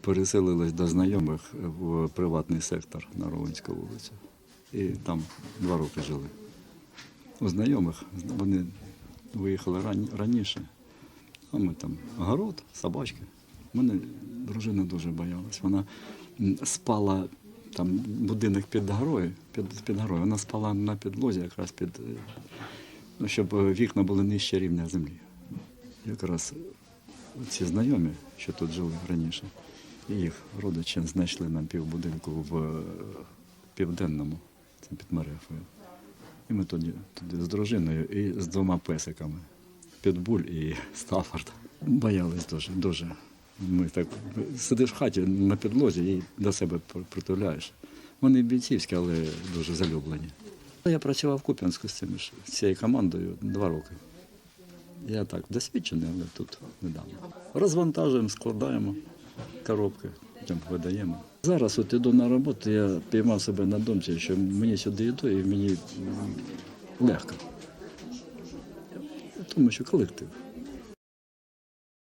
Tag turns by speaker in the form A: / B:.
A: Переселились до знайомих в приватний сектор на Ровенську вулицю. І там два роки жили. У знайомих вони виїхали ран- раніше. А ми там город, собачки. Мене дружина дуже боялась. Вона спала там будинок під горою, під, під горою. Вона спала на підлозі, якраз під, е, ну, щоб е, вікна були нижче рівня землі. Якраз ці знайомі, що тут жили раніше, їх родичі знайшли нам півбудинку в е, південному, це під Мерефою. І ми тоді, тоді з дружиною і з двома песиками. Підбуль і Стаффорд. Боялись дуже, дуже. Ми так сидиш в хаті на підлозі і до себе притуляєш. Вони бійцівські, але дуже залюблені. Я працював в Куп'янську з цими ж- з цією командою два роки. Я так досвідчений, але тут недавно. Розвантажуємо, складаємо коробки, там видаємо. Зараз от іду на роботу, я піймав себе на думці, що мені сюди йду і мені легко. Тому що колектив.